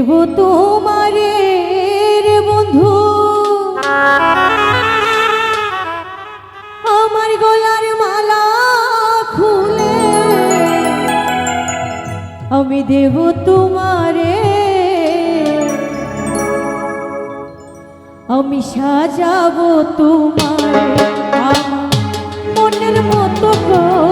দেব তোমারে বন্ধু। আমার গলার মালা খুলে আমি দেব তোমারে। আমি সাজাবো তোমার মনের মতো করে।